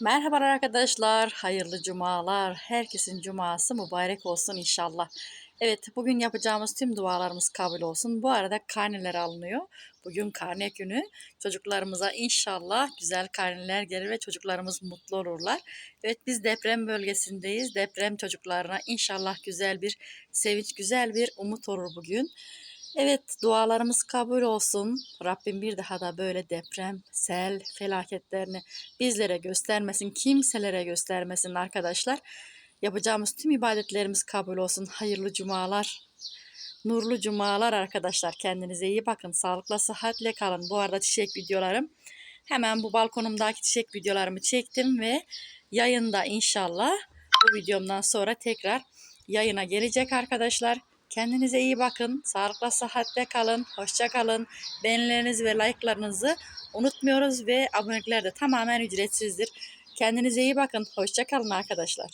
Merhabalar arkadaşlar, hayırlı cumalar. Herkesin cuması mübarek olsun inşallah. Evet, bugün yapacağımız tüm dualarımız kabul olsun. Bu arada karneler alınıyor. Bugün karne günü. Çocuklarımıza inşallah güzel karneler gelir ve çocuklarımız mutlu olurlar. Evet, biz deprem bölgesindeyiz. Deprem çocuklarına inşallah güzel bir sevinç, güzel bir umut olur bugün. Evet, dualarımız kabul olsun. Rabbim bir daha da böyle deprem, sel felaketlerini bizlere göstermesin, kimselere göstermesin arkadaşlar. Yapacağımız tüm ibadetlerimiz kabul olsun. Hayırlı cumalar, nurlu cumalar arkadaşlar. Kendinize iyi bakın. Sağlıkla, sıhhatle kalın. Bu arada çiçek videolarım. Hemen bu balkonumdaki çiçek videolarımı çektim ve yayında inşallah bu videomdan sonra tekrar yayına gelecek arkadaşlar. Kendinize iyi bakın. Sağlıkla, sıhhatle kalın. Hoşça kalın. Beğenilerinizi ve like'larınızı unutmuyoruz ve abonelikler de tamamen ücretsizdir. Kendinize iyi bakın. Hoşça kalın arkadaşlar.